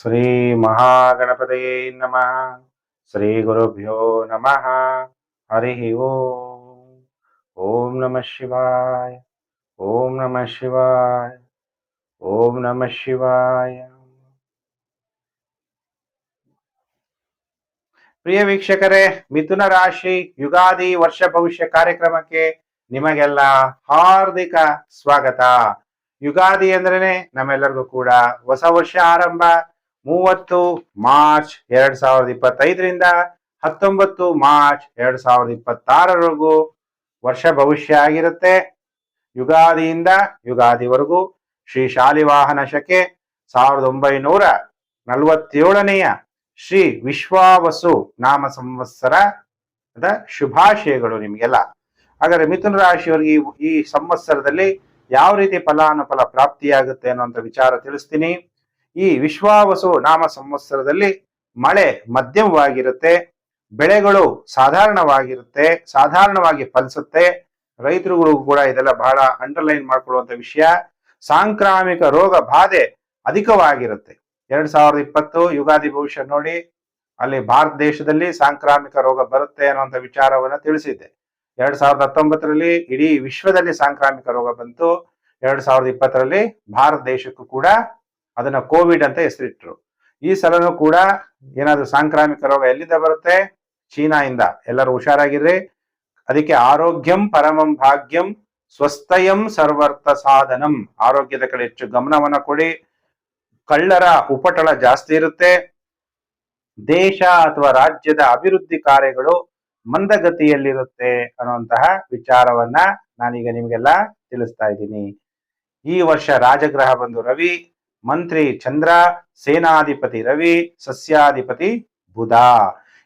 ಶ್ರೀ ಮಹಾಗಣಪತಯೇ ನಮಃ. ಶ್ರೀ ಗುರುಭ್ಯೋ ನಮಃ. ಹರಿ ಓಂ. ಓಂ ನಮಃ ಶಿವಾಯ. ಓಂ ನಮಃ ಶಿವಾಯ. ಓಂ ನಮಃ ಶಿವಾಯ. ಪ್ರಿಯ ವೀಕ್ಷಕರೇ, ಮಿಥುನ ರಾಶಿ ಯುಗಾದಿ ವರ್ಷ ಭವಿಷ್ಯ ಕಾರ್ಯಕ್ರಮಕ್ಕೆ ನಿಮಗೆಲ್ಲ ಹಾರ್ದಿಕ ಸ್ವಾಗತ. ಯುಗಾದಿ ಅಂದ್ರೇನೆ ನಮ್ಮೆಲ್ಲರಿಗೂ ಕೂಡ ಹೊಸ ವರ್ಷ ಆರಂಭ. ಮೂವತ್ತು ಮಾರ್ಚ್ ಎರಡ್ ಸಾವಿರದ ಇಪ್ಪತ್ತೈದರಿಂದ ಹತ್ತೊಂಬತ್ತು ಮಾರ್ಚ್ ಎರಡ್ ಸಾವಿರದ ಇಪ್ಪತ್ತಾರರವರೆಗೂ ವರ್ಷ ಭವಿಷ್ಯ ಆಗಿರುತ್ತೆ. ಯುಗಾದಿಯಿಂದ ಯುಗಾದಿವರೆಗೂ ಶ್ರೀ ಶಾಲಿವಾಹನ ಶಕೆ ಸಾವಿರದ ಒಂಬೈನೂರ ನಲವತ್ತೇಳನೆಯ ಶ್ರೀ ವಿಶ್ವಾವಸು ನಾಮ ಸಂವತ್ಸರದ ಶುಭಾಶಯಗಳು ನಿಮಗೆಲ್ಲ. ಹಾಗಾದ್ರೆ ಮಿಥುನ ರಾಶಿಯವರಿಗೆ ಈ ಸಂವತ್ಸರದಲ್ಲಿ ಯಾವ ರೀತಿ ಫಲಾನುಫಲ ಪ್ರಾಪ್ತಿಯಾಗುತ್ತೆ ಅನ್ನುವಂಥ ವಿಚಾರ ತಿಳಿಸ್ತೀನಿ. ಈ ವಿಶ್ವಾವಸು ನಾಮ ಸಂವತ್ಸರದಲ್ಲಿ ಮಳೆ ಮಧ್ಯಮವಾಗಿರುತ್ತೆ, ಬೆಳೆಗಳು ಸಾಧಾರಣವಾಗಿರುತ್ತೆ, ಸಾಧಾರಣವಾಗಿ ಫಲಿಸುತ್ತೆ. ರೈತರುಗಳು ಕೂಡ ಇದೆಲ್ಲ ಬಹಳ ಅಂಡರ್ಲೈನ್ ಮಾಡ್ಕೊಳ್ಳುವಂತ ವಿಷಯ. ಸಾಂಕ್ರಾಮಿಕ ರೋಗ ಬಾಧೆ ಅಧಿಕವಾಗಿರುತ್ತೆ. ಎರಡ್ ಸಾವಿರದ ಇಪ್ಪತ್ತು ಯುಗಾದಿ ಭವಿಷ್ಯ ನೋಡಿ, ಅಲ್ಲಿ ಭಾರತ ದೇಶದಲ್ಲಿ ಸಾಂಕ್ರಾಮಿಕ ರೋಗ ಬರುತ್ತೆ ಅನ್ನುವಂತ ವಿಚಾರವನ್ನ ತಿಳಿಸಿದ್ದೆ ಎರಡ್ ಸಾವಿರದ ಹತ್ತೊಂಬತ್ತರಲ್ಲಿ ಇಡೀ ವಿಶ್ವದಲ್ಲಿ ಸಾಂಕ್ರಾಮಿಕ ರೋಗ ಬಂತು. ಎರಡ್ ಸಾವಿರದ ಇಪ್ಪತ್ತರಲ್ಲಿ ಭಾರತ ದೇಶಕ್ಕೂ ಕೂಡ ಅದನ್ನ ಕೋವಿಡ್ ಅಂತ ಹೆಸರಿಟ್ರು. ಈ ಸಲನೂ ಕೂಡ ಏನಾದ್ರೂ ಸಾಂಕ್ರಾಮಿಕ ರೋಗ ಎಲ್ಲಿಂದ ಬರುತ್ತೆ? ಚೀನಾಯಿಂದ. ಎಲ್ಲರೂ ಹುಷಾರಾಗಿರ್ರಿ. ಅದಕ್ಕೆ ಆರೋಗ್ಯಂ ಪರಮಂ ಭಾಗ್ಯಂ ಸ್ವಸ್ಥಯಂ ಸರ್ವರ್ಥ ಸಾಧನಂ. ಆರೋಗ್ಯದ ಕಡೆ ಹೆಚ್ಚು ಗಮನವನ್ನ ಕೊಡಿ. ಕಳ್ಳರ ಉಪಟಳ ಜಾಸ್ತಿ ಇರುತ್ತೆ. ದೇಶ ಅಥವಾ ರಾಜ್ಯದ ಅಭಿವೃದ್ಧಿ ಕಾರ್ಯಗಳು ಮಂದಗತಿಯಲ್ಲಿರುತ್ತೆ ಅನ್ನುವಂತಹ ವಿಚಾರವನ್ನ ನಾನೀಗ ನಿಮಗೆಲ್ಲ ತಿಳಿಸ್ತಾ ಇದ್ದೀನಿ. ಈ ವರ್ಷ ರಾಜಗ್ರಹ ಬಂದು ರವಿ ಮಂತ್ರಿ ಚಂದ್ರ, ಸೇನಾಧಿಪತಿ ರವಿ, ಸಸ್ಯಾಧಿಪತಿ ಬುಧ.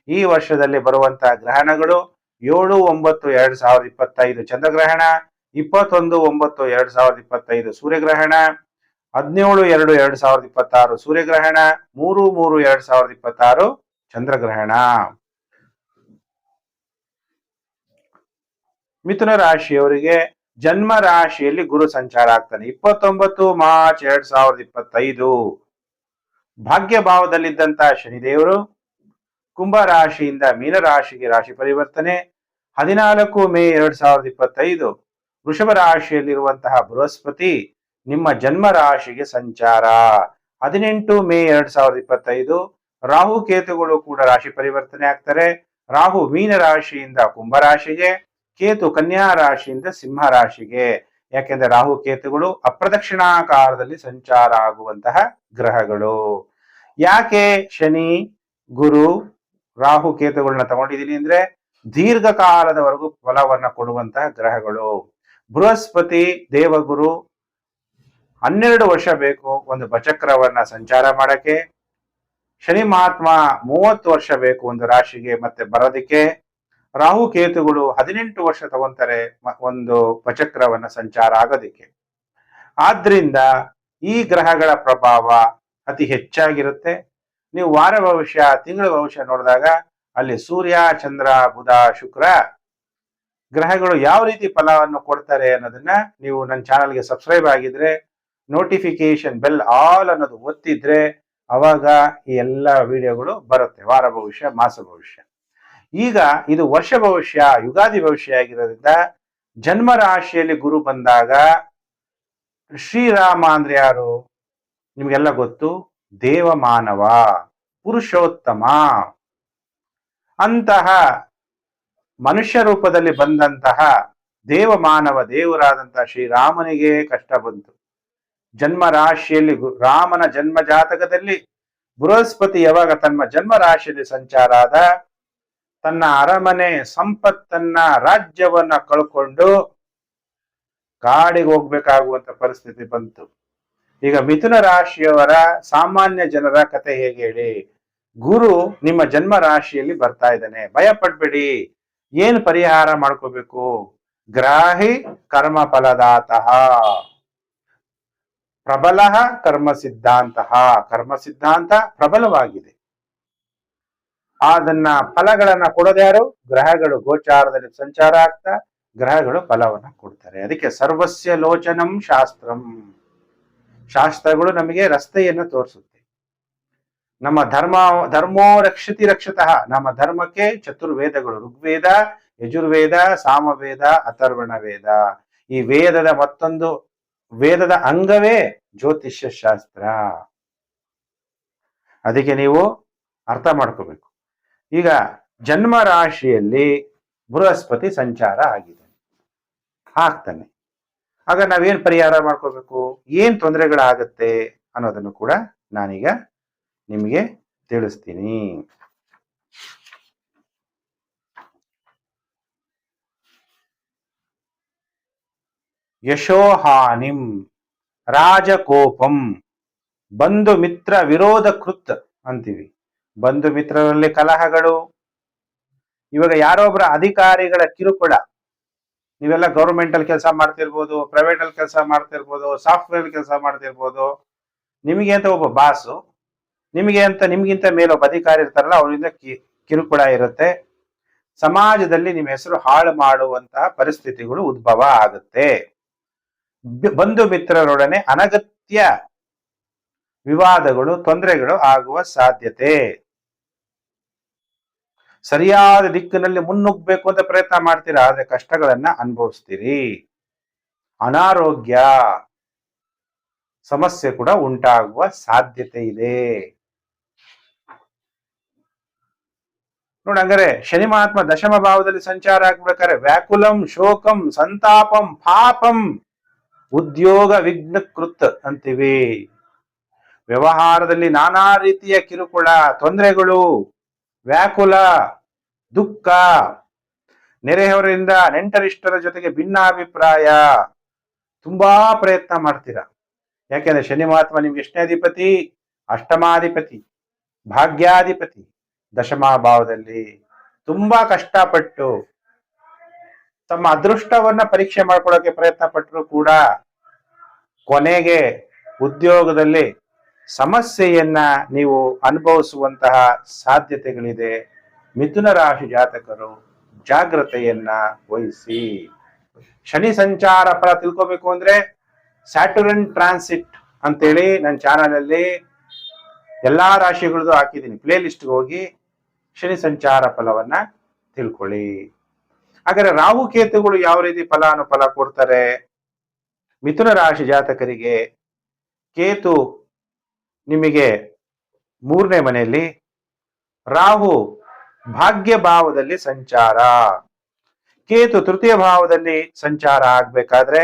ಈ ವರ್ಷದಲ್ಲಿ ಬರುವಂತಹ ಗ್ರಹಣಗಳು ಏಳು, ಒಂಬತ್ತು, ಎರಡ್ ಸಾವಿರದ ಇಪ್ಪತ್ತೈದು ಚಂದ್ರಗ್ರಹಣ, ಇಪ್ಪತ್ತೊಂದು, ಒಂಬತ್ತು, ಎರಡ್ ಸಾವಿರದ ಇಪ್ಪತ್ತೈದು ಸೂರ್ಯಗ್ರಹಣ, ಹದಿನೇಳು, ಎರಡು, ಎರಡ್ ಸಾವಿರದ ಇಪ್ಪತ್ತಾರು ಸೂರ್ಯಗ್ರಹಣ, ಮೂರು ಮೂರು, ಎರಡ್ ಸಾವಿರದ ಇಪ್ಪತ್ತಾರು ಚಂದ್ರಗ್ರಹಣ. ಮಿಥುನ ರಾಶಿಯವರಿಗೆ ಜನ್ಮ ರಾಶಿಯಲ್ಲಿ ಗುರು ಸಂಚಾರ ಆಗ್ತಾನೆ. ಇಪ್ಪತ್ತೊಂಬತ್ತು ಮಾರ್ಚ್ ಎರಡ್ ಸಾವಿರದ ಇಪ್ಪತ್ತೈದು. ಭಾಗ್ಯ ಭಾವದಲ್ಲಿದ್ದಂತಹ ಶನಿದೇವರು ಕುಂಭ ರಾಶಿಯಿಂದ ಮೀನ ರಾಶಿಗೆ ರಾಶಿ ಪರಿವರ್ತನೆ. ಹದಿನಾಲ್ಕು ಮೇ ಎರಡ್ ಸಾವಿರದ ಇಪ್ಪತ್ತೈದು ವೃಷಭ ರಾಶಿಯಲ್ಲಿರುವಂತಹ ಬೃಹಸ್ಪತಿ ನಿಮ್ಮ ಜನ್ಮ ರಾಶಿಗೆ ಸಂಚಾರ. ಹದಿನೆಂಟು ಮೇ ಎರಡ್ ಸಾವಿರದ ಇಪ್ಪತ್ತೈದು ರಾಹು ಕೇತುಗಳು ಕೂಡ ರಾಶಿ ಪರಿವರ್ತನೆ ಆಗ್ತಾರೆ. ರಾಹು ಮೀನ ರಾಶಿಯಿಂದ ಕುಂಭ ರಾಶಿಗೆ ಕೇತು ಕನ್ಯಾ ರಾಶಿಯಿಂದ ಸಿಂಹ ರಾಶಿಗೆ. ಯಾಕೆಂದ್ರೆ ರಾಹು ಕೇತುಗಳು ಅಪ್ರದಕ್ಷಿಣಾಕಾರದಲ್ಲಿ ಸಂಚಾರ ಆಗುವಂತಹ ಗ್ರಹಗಳು. ಯಾಕೆ ಶನಿ, ಗುರು, ರಾಹು ಕೇತುಗಳನ್ನ ತಗೊಂಡಿದ್ದೀನಿ ಅಂದ್ರೆ ದೀರ್ಘಕಾಲದವರೆಗೂ ಫಲವನ್ನ ಕೊಡುವಂತಹ ಗ್ರಹಗಳು. ಬೃಹಸ್ಪತಿ, ದೇವಗುರು, ಹನ್ನೆರಡು ವರ್ಷ ಬೇಕು ಒಂದು ಬಚಕ್ರವನ್ನ ಸಂಚಾರ ಮಾಡಕ್ಕೆ. ಶನಿ ಮಹಾತ್ಮ ಮೂವತ್ತು ವರ್ಷ ಬೇಕು ಒಂದು ರಾಶಿಗೆ ಮತ್ತೆ ಬರೋದಕ್ಕೆ. ರಾಹು ಕೇತುಗಳು ಹದಿನೆಂಟು ವರ್ಷ ತಗೊಂತಾರೆ ಒಂದು ಪಚಕ್ರವನ್ನ ಸಂಚಾರ ಆಗೋದಿಕ್ಕೆ. ಆದ್ರಿಂದ ಈ ಗ್ರಹಗಳ ಪ್ರಭಾವ ಅತಿ ಹೆಚ್ಚಾಗಿರುತ್ತೆ. ನೀವು ವಾರ ಭವಿಷ್ಯ, ತಿಂಗಳ ಭವಿಷ್ಯ ನೋಡಿದಾಗ ಅಲ್ಲಿ ಸೂರ್ಯ, ಚಂದ್ರ, ಬುಧ, ಶುಕ್ರ ಗ್ರಹಗಳು ಯಾವ ರೀತಿ ಫಲವನ್ನು ಕೊಡ್ತಾರೆ ಅನ್ನೋದನ್ನ ನೀವು ನನ್ನ ಚಾನಲ್ಗೆ ಸಬ್ಸ್ಕ್ರೈಬ್ ಆಗಿದ್ರೆ ನೋಟಿಫಿಕೇಶನ್ ಬೆಲ್ ಆಲ್ ಅನ್ನೋದು ಒತ್ತಿದ್ರೆ ಅವಾಗ ಈ ಎಲ್ಲ ವಿಡಿಯೋಗಳು ಬರುತ್ತೆ. ವಾರ ಭವಿಷ್ಯ, ಮಾಸ ಭವಿಷ್ಯ. ಈಗ ಇದು ವರ್ಷ ಭವಿಷ್ಯ, ಯುಗಾದಿ ಭವಿಷ್ಯ ಆಗಿರೋದ್ರಿಂದ ಜನ್ಮ ರಾಶಿಯಲ್ಲಿ ಗುರು ಬಂದಾಗ ಶ್ರೀರಾಮ ಅಂದ್ರೆ ಯಾರು? ನಿಮ್ಗೆಲ್ಲ ಗೊತ್ತು ದೇವ ಮಾನವ ಪುರುಷೋತ್ತಮ. ಅಂತಹ ಮನುಷ್ಯ ರೂಪದಲ್ಲಿ ಬಂದಂತಹ ದೇವಮಾನವ ದೇವರಾದಂತಹ ಶ್ರೀರಾಮನಿಗೆ ಕಷ್ಟ ಬಂತು. ಜನ್ಮ ರಾಶಿಯಲ್ಲಿ ರಾಮನ ಜನ್ಮ ಜಾತಕದಲ್ಲಿ ಬೃಹಸ್ಪತಿ ಯಾವಾಗ ತನ್ನ ಜನ್ಮ ರಾಶಿಯಲ್ಲಿ ಸಂಚಾರ ಆದ ತನ್ನ ಅರಮನೆ ಸಂಪತ್ತನ್ನ ರಾಜ್ಯವನ್ನ ಕಳ್ಕೊಂಡು ಕಾಡಿಗೆ ಹೋಗ್ಬೇಕಾಗುವಂತ ಪರಿಸ್ಥಿತಿ ಬಂತು. ಈಗ ಮಿಥುನ ರಾಶಿಯವರ ಸಾಮಾನ್ಯ ಜನರ ಕತೆ ಹೇಗೆ ಹೇಳಿ. ಗುರು ನಿಮ್ಮ ಜನ್ಮ ರಾಶಿಯಲ್ಲಿ ಬರ್ತಾ ಇದ್ದಾನೆ. ಭಯ ಪಡ್ಬೇಡಿ ಏನ್ ಪರಿಹಾರ ಮಾಡ್ಕೋಬೇಕು? ಗ್ರಾಹಿ ಕರ್ಮ ಫಲದಾತಃ. ಪ್ರಬಲ ಕರ್ಮ ಸಿದ್ಧಾಂತ. ಕರ್ಮ ಸಿದ್ಧಾಂತ ಪ್ರಬಲವಾಗಿದೆ. ಅದನ್ನ ಫಲಗಳನ್ನ ಕೊಡೋದು ಯಾರು? ಗ್ರಹಗಳು. ಗೋಚಾರದಲ್ಲಿ ಸಂಚಾರ ಆಗ್ತಾ ಗ್ರಹಗಳು ಫಲವನ್ನ ಕೊಡ್ತಾರೆ. ಅದಕ್ಕೆ ಸರ್ವಸ್ಯ ಲೋಚನಂ ಶಾಸ್ತ್ರಂ. ಶಾಸ್ತ್ರಗಳು ನಮಗೆ ರಸ್ತೆಯನ್ನು ತೋರಿಸುತ್ತೆ. ನಮ್ಮ ಧರ್ಮ, ಧರ್ಮೋ ರಕ್ಷತಿ ರಕ್ಷತಃ. ನಮ್ಮ ಧರ್ಮಕ್ಕೆ ಚತುರ್ವೇದಗಳು. ಋಗ್ವೇದ, ಯಜುರ್ವೇದ, ಸಾಮವೇದ, ಅಥರ್ವಣ ವೇದ. ಈ ವೇದದ ಮತ್ತೊಂದು, ವೇದದ ಅಂಗವೇ ಜ್ಯೋತಿಷ್ಯ ಶಾಸ್ತ್ರ. ಅದಕ್ಕೆ ನೀವು ಅರ್ಥ ಮಾಡ್ಕೋಬೇಕು. ಈಗ ಜನ್ಮ ರಾಶಿಯಲ್ಲಿ ಬೃಹಸ್ಪತಿ ಸಂಚಾರ ಆಗಿದೆ. ಆಗ್ತಾನೆ. ಆಗ ನಾವೇನು ಪರಿಹಾರ ಮಾಡ್ಕೋಬೇಕು? ಏನು ತೊಂದರೆಗಳಾಗತ್ತೆ ಅನ್ನೋದನ್ನು ಕೂಡ ನಾನೀಗ ನಿಮಗೆ ತಿಳಿಸ್ತೀನಿ. ಯಶೋಹಾನಿಂ ರಾಜಕೋಪಂ ಬಂಧು ಮಿತ್ರ ವಿರೋಧ ಕೃತ್ ಅಂತೀವಿ. ಬಂಧು ಮಿತ್ರರಲ್ಲಿ ಕಲಹಗಳು. ಇವಾಗ ಯಾರೊಬ್ಬರ ಅಧಿಕಾರಿಗಳ ಕಿರುಕುಳ. ನೀವೆಲ್ಲ ಗೌರ್ಮೆಂಟ್ ಅಲ್ಲಿ ಕೆಲಸ ಮಾಡ್ತಿರ್ಬೋದು ಪ್ರೈವೇಟ್ ಅಲ್ಲಿ ಕೆಲಸ ಮಾಡ್ತಿರ್ಬೋದು ಸಾಫ್ಟ್ವೇರ್ ಕೆಲಸ ಮಾಡ್ತಿರ್ಬೋದು. ನಿಮಗೆ ಅಂತ ಒಬ್ಬ ಬಾಸು ನಿಮಗೆ ಅಂತ, ನಿಮ್ಗಿಂತ ಮೇಲೆ ಒಬ್ಬ ಅಧಿಕಾರಿ ಇರ್ತಾರಲ್ಲ, ಅವರಿಂದ ಕಿರುಕುಳ ಇರುತ್ತೆ. ಸಮಾಜದಲ್ಲಿ ನಿಮ್ಮ ಹೆಸರು ಹಾಳು ಮಾಡುವಂತಹ ಪರಿಸ್ಥಿತಿಗಳು ಉದ್ಭವ ಆಗುತ್ತೆ. ಬಂಧು ಮಿತ್ರರೊಡನೆ ಅನಗತ್ಯ ವಿವಾದಗಳು, ತೊಂದರೆಗಳು ಆಗುವ ಸಾಧ್ಯತೆ. ಸರಿಯಾದ ದಿಕ್ಕಿನಲ್ಲಿ ಮುನ್ನುಗ್ಬೇಕು ಅಂತ ಪ್ರಯತ್ನ ಮಾಡ್ತೀರಾ? ಆದ್ರೆ ಕಷ್ಟಗಳನ್ನ ಅನುಭವಿಸ್ತೀರಿ. ಅನಾರೋಗ್ಯ, ಸಮಸ್ಯೆ ಕೂಡ ಉಂಟಾಗುವ ಸಾಧ್ಯತೆ ಇದೆ. ನೋಡಂಗಾರೆ ಶನಿ ಮಹಾತ್ಮ ದಶಮ ಭಾವದಲ್ಲಿ ಸಂಚಾರ ಆಗ್ಬೇಕಾದ್ರೆ ವ್ಯಾಕುಲಂ, ಶೋಕಂ, ಸಂತಾಪಂ, ಪಾಪಂ, ಉದ್ಯೋಗ ವಿಘ್ನಕೃತ್ ಅಂತೀವಿ. ವ್ಯವಹಾರದಲ್ಲಿ ನಾನಾ ರೀತಿಯ ಕಿರುಕುಳ, ತೊಂದರೆಗಳು, ವ್ಯಾಕುಲ, ದುಃಖ ನೆರೆಯವರಿಂದ ನೆಂಟರಿಷ್ಟರ ಜೊತೆಗೆ ಭಿನ್ನಾಭಿಪ್ರಾಯ, ತುಂಬಾ ಪ್ರಯತ್ನ ಮಾಡ್ತೀರಾ? ಯಾಕೆಂದ್ರೆ ಶನಿ ಮಹಾತ್ಮ ನಿಮ್ಗೆ ಎಷ್ಟನೇ ಅಧಿಪತಿ? ಅಷ್ಟಮಾಧಿಪತಿ, ಭಾಗ್ಯಾಧಿಪತಿ, ದಶಮಾ ಭಾವದಲ್ಲಿ ತುಂಬಾ ಕಷ್ಟಪಟ್ಟು ತಮ್ಮ ಅದೃಷ್ಟವನ್ನ ಪರೀಕ್ಷೆ ಮಾಡ್ಕೊಳ್ಳೋಕೆ ಪ್ರಯತ್ನ ಪಟ್ಟರು ಕೂಡ ಕೊನೆಗೆ ಉದ್ಯೋಗದಲ್ಲಿ ಸಮಸ್ಯೆಯನ್ನ ನೀವು ಅನುಭವಿಸುವಂತಹ ಸಾಧ್ಯತೆಗಳಿದೆ. ಮಿಥುನ ರಾಶಿ ಜಾತಕರು ಜಾಗ್ರತೆಯನ್ನ ವಹಿಸಿ. ಶನಿ ಸಂಚಾರ ಫಲ ತಿಳ್ಕೋಬೇಕು ಅಂದ್ರೆ ಸ್ಯಾಟುರನ್ ಟ್ರಾನ್ಸಿಟ್ ಅಂತೇಳಿ ನನ್ನ ಚಾನಲ್ ಅಲ್ಲಿ ಎಲ್ಲಾ ರಾಶಿಗಳದ್ದು ಹಾಕಿದ್ದೀನಿ ಪ್ಲೇ ಲಿಸ್ಟ್ಗೆ ಹೋಗಿ ಶನಿ ಸಂಚಾರ ಫಲವನ್ನ ತಿಳ್ಕೊಳ್ಳಿ. ಹಾಗಾದ್ರೆ ರಾಹು ಕೇತುಗಳು ಯಾವ ರೀತಿ ಫಲಾನುಫಲ ಕೊಡ್ತಾರೆ? ಮಿಥುನ ರಾಶಿ ಜಾತಕರಿಗೆ ಕೇತು ನಿಮಗೆ ಮೂರನೇ ಮನೆಯಲ್ಲಿ ರಾಹು ಭಾಗ್ಯ ಭಾವದಲ್ಲಿ ಸಂಚಾರ. ಕೇತು ತೃತೀಯ ಭಾವದಲ್ಲಿ ಸಂಚಾರ ಆಗ್ಬೇಕಾದ್ರೆ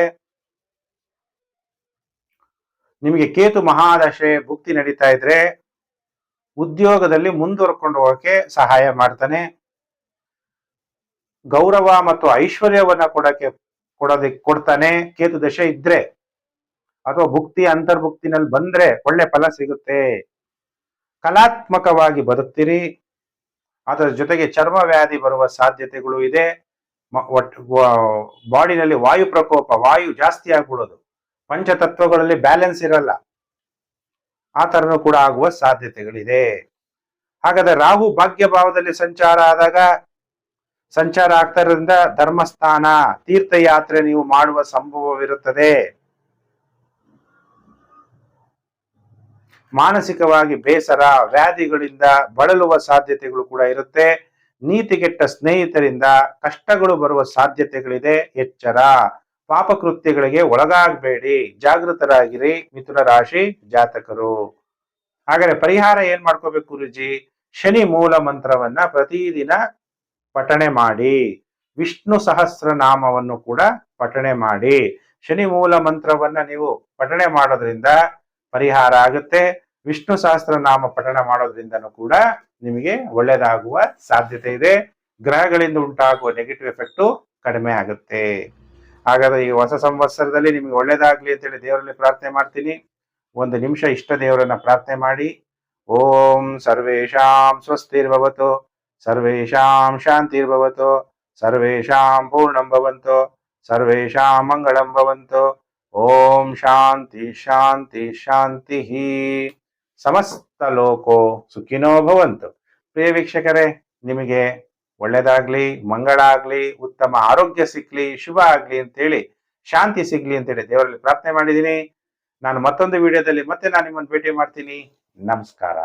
ನಿಮಗೆ ಕೇತು ಮಹಾದಶೆ ಭುಕ್ತಿ ನಡೀತಾ ಇದ್ರೆ ಉದ್ಯೋಗದಲ್ಲಿ ಮುಂದುವರ್ಕೊಂಡು ಹೋಗಕ್ಕೆ ಸಹಾಯ ಮಾಡ್ತಾನೆ. ಗೌರವ ಮತ್ತು ಐಶ್ವರ್ಯವನ್ನ ಕೊಡಕ್ಕೆ ಕೊಡೋದಕ್ಕೆ ಕೊಡ್ತಾನೆ. ಕೇತು ದಶೆ ಇದ್ರೆ ಅಥವಾ ಭುಕ್ತಿ ಅಂತರ್ಭುಕ್ತಿನಲ್ಲಿ ಬಂದ್ರೆ ಒಳ್ಳೆ ಫಲ ಸಿಗುತ್ತೆ. ಕಲಾತ್ಮಕವಾಗಿ ಬದುಕ್ತೀರಿ. ಅದರ ಜೊತೆಗೆ ಚರ್ಮ ವ್ಯಾಧಿ ಬರುವ ಸಾಧ್ಯತೆಗಳು ಇದೆ. ಬಾಡಿನಲ್ಲಿ ವಾಯು ಪ್ರಕೋಪ, ವಾಯು ಜಾಸ್ತಿ ಆಗ್ಬಿಡೋದು. ಪಂಚತತ್ವಗಳಲ್ಲಿ ಬ್ಯಾಲೆನ್ಸ್ ಇರಲ್ಲ. ಆ ತರನು ಕೂಡ ಆಗುವ ಸಾಧ್ಯತೆಗಳಿದೆ. ಹಾಗಾದ್ರೆ ರಾಹು ಭಾಗ್ಯ ಭಾವದಲ್ಲಿ ಸಂಚಾರ ಆದಾಗ ಸಂಚಾರ ಆಗ್ತಾ ಇರೋದ್ರಿಂದ ಧರ್ಮಸ್ಥಾನ, ತೀರ್ಥಯಾತ್ರೆ ನೀವು ಮಾಡುವ ಸಂಭವವಿರುತ್ತದೆ. ಮಾನಸಿಕವಾಗಿ ಬೇಸರ, ವ್ಯಾಧಿಗಳಿಂದ ಬಳಲುವ ಸಾಧ್ಯತೆಗಳು ಕೂಡ ಇರುತ್ತೆ. ನೀತಿಗೆಟ್ಟ ಸ್ನೇಹಿತರಿಂದ ಕಷ್ಟಗಳು ಬರುವ ಸಾಧ್ಯತೆಗಳಿದೆ. ಎಚ್ಚರ. ಪಾಪಕೃತ್ಯಗಳಿಗೆ ಒಳಗಾಗಬೇಡಿ. ಜಾಗೃತರಾಗಿರಿ ಮಿಥುನ ರಾಶಿ ಜಾತಕರು. ಹಾಗಾದ್ರೆ ಪರಿಹಾರ ಏನ್ ಮಾಡ್ಕೋಬೇಕು ಗುರುಜಿ? ಶನಿ ಮೂಲ ಮಂತ್ರವನ್ನ ಪ್ರತಿದಿನ ಪಠಣೆ ಮಾಡಿ. ವಿಷ್ಣು ಸಹಸ್ರ ನಾಮವನ್ನು ಕೂಡ ಪಠಣೆ ಮಾಡಿ. ಶನಿ ಮೂಲ ಮಂತ್ರವನ್ನ ನೀವು ಪಠಣೆ ಮಾಡೋದ್ರಿಂದ ಪರಿಹಾರ ಆಗುತ್ತೆ. ವಿಷ್ಣು ಸಹಸ್ರ ನಾಮ ಪಠಣ ಮಾಡೋದ್ರಿಂದನೂ ಕೂಡ ನಿಮಗೆ ಒಳ್ಳೇದಾಗುವ ಸಾಧ್ಯತೆ ಇದೆ. ಗ್ರಹಗಳಿಂದ ಉಂಟಾಗುವ ನೆಗೆಟಿವ್ ಎಫೆಕ್ಟ್ ಕಡಿಮೆ ಆಗುತ್ತೆ. ಹಾಗಾದ್ರೆ ಈ ಹೊಸ ಸಂವತ್ಸರದಲ್ಲಿ ನಿಮಗೆ ಒಳ್ಳೇದಾಗ್ಲಿ ಅಂತೇಳಿ ದೇವರಲ್ಲಿ ಪ್ರಾರ್ಥನೆ ಮಾಡ್ತೀನಿ. ಒಂದು ನಿಮಿಷ ಇಷ್ಟ ದೇವರನ್ನ ಪ್ರಾರ್ಥನೆ ಮಾಡಿ. ಓಂ ಸರ್ವೇಶಾಂ ಸ್ವಸ್ತಿರ್ಭವತು ಸರ್ವೇಶಾಂ ಶಾಂತಿರ್ಭವತು ಸರ್ವೇಶಾಂ ಪೂರ್ಣಂ ಭವಂತು ಸರ್ವೇಶಾಂ ಮಂಗಳಂ ಭವಂತು. ಓಂ ಶಾಂತಿ ಶಾಂತಿ ಶಾಂತಿ ಸಮಸ್ತ ಲೋಕೋ ಸುಖಿನೋ ಭವಂತು. ಪ್ರಿಯ ವೀಕ್ಷಕರೇ, ನಿಮಗೆ ಒಳ್ಳೆಯದಾಗಲಿ ಮಂಗಳ ಆಗಲಿ ಉತ್ತಮ ಆರೋಗ್ಯ ಸಿಗ್ಲಿ, ಶುಭ ಆಗಲಿ ಅಂತೇಳಿ, ಶಾಂತಿ ಸಿಗ್ಲಿ ಅಂತೇಳಿ ದೇವರಲ್ಲಿ ಪ್ರಾರ್ಥನೆ ಮಾಡಿದ್ದೀನಿ. ನಾನು ಮತ್ತೊಂದು ವಿಡಿಯೋದಲ್ಲಿ ಮತ್ತೆ ನಾನು ನಿಮ್ಮನ್ನು ಭೇಟಿ ಮಾಡ್ತೀನಿ. ನಮಸ್ಕಾರ.